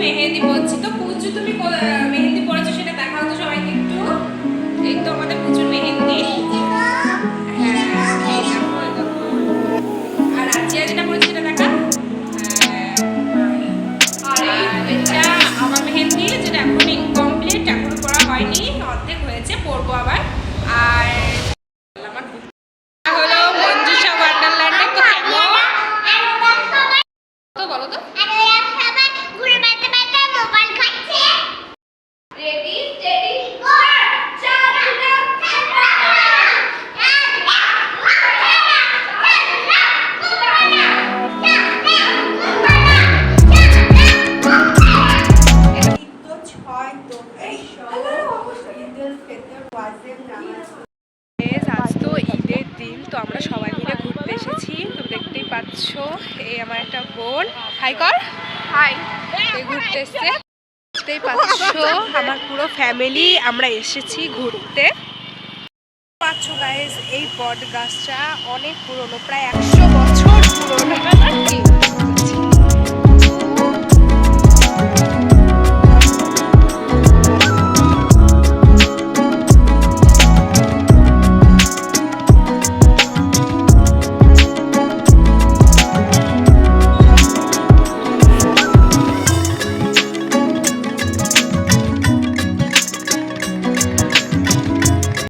মেহেন্দি পরছি। তো পুজো তুমি মেহেন্দি পরেছো সেটা দেখাও তো সবাইকে একটু। এই তো আমাদের প্রচুর মেহেন্দি। হ্যাঁ। আর হ্যাঁ। এখন ইনকমপ্লিট হয়নি, অর্ধেক হয়েছে, পরবো আবার। আর বলো তো। আজ তো ঈদের দিন তো আমরা সবাই মিলে ঘুরতে এসেছি। তো দেখতেই পাচ্ছ এই আমার একটা বোন। হাই কর। হাই ঘুরতে এসছে। দেখতেই পাচ্ছ আমার পুরো ফ্যামিলি আমরা এসেছি ঘুরতে। পাচ্ছ গাইজ এই বট গাছটা অনেক পুরনো প্রায় একশো বছর পুরনো।